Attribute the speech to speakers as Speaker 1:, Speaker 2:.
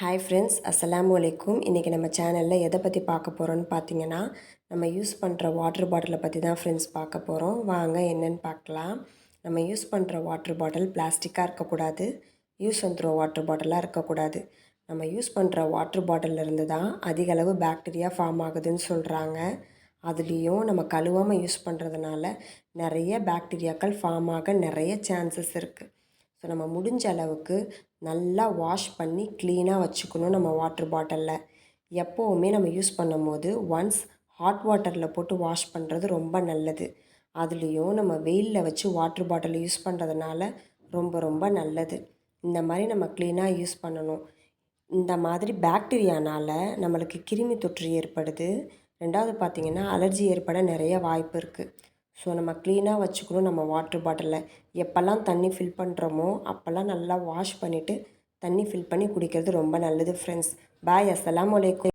Speaker 1: Hi friends அஸ்லாம் வலைக்கும் இன்றைக்கி நம்ம சேனலில் எதை பற்றி பார்க்க போகிறோன்னு பார்த்தீங்கன்னா நம்ம யூஸ் பண்ணுற வாட்டர் பாட்டிலை பற்றி தான் ஃப்ரெண்ட்ஸ் பார்க்க போகிறோம் வாங்க என்னென்னு பார்க்கலாம். நம்ம யூஸ் பண்ணுற வாட்டர் பாட்டில் பிளாஸ்டிக்காக இருக்கக்கூடாது. யூஸ் அண்ட் த்ரோ வாட்டர் பாட்டிலாக இருக்கக்கூடாது. நம்ம யூஸ் பண்ணுற வாட்டர் பாட்டிலிருந்து தான் அதிக அளவு பாக்டீரியா ஃபார்ம் ஆகுதுன்னு சொல்கிறாங்க அதுலேயும் நம்ம கழுவாமல் யூஸ் பண்ணுறதுனால நிறைய பாக்டீரியாக்கள் ஃபார்ம் ஆக நிறைய சான்சஸ் இருக்குது ஸோ நம்ம முடிஞ்ச அளவுக்கு நல்லா வாஷ் பண்ணி க்ளீனாக வச்சுக்கணும் நம்ம வாட்ரு பாட்டிலில் எப்போவுமே நம்ம யூஸ் பண்ணும் போது ஒன்ஸ் ஹாட் வாட்டரில் போட்டு வாஷ் பண்ணுறது ரொம்ப நல்லது. அதுலேயும் நம்ம வெயிலில் வச்சு வாட்ரு பாட்டில் யூஸ் பண்ணுறதுனால ரொம்ப ரொம்ப நல்லது. இந்த மாதிரி நம்ம க்ளீனாக யூஸ் பண்ணணும். இந்த மாதிரி பேக்டீரியானால் நம்மளுக்கு கிருமி தொற்று ஏற்படுது. ரெண்டாவது பார்த்திங்கன்னா அலர்ஜி ஏற்பட நிறைய வாய்ப்பு இருக்குது ஸோ நம்ம க்ளீனாக வச்சுக்கணும் நம்ம வாட்டர் பாட்டிலில் எப்போல்லாம் தண்ணி ஃபில் பண்ணுறோமோ அப்போல்லாம் நல்லா வாஷ் பண்ணிவிட்டு தண்ணி ஃபில் பண்ணி குடிக்கிறது ரொம்ப நல்லது ஃப்ரெண்ட்ஸ் பாய் அஸ்லாம் வலைக்கும்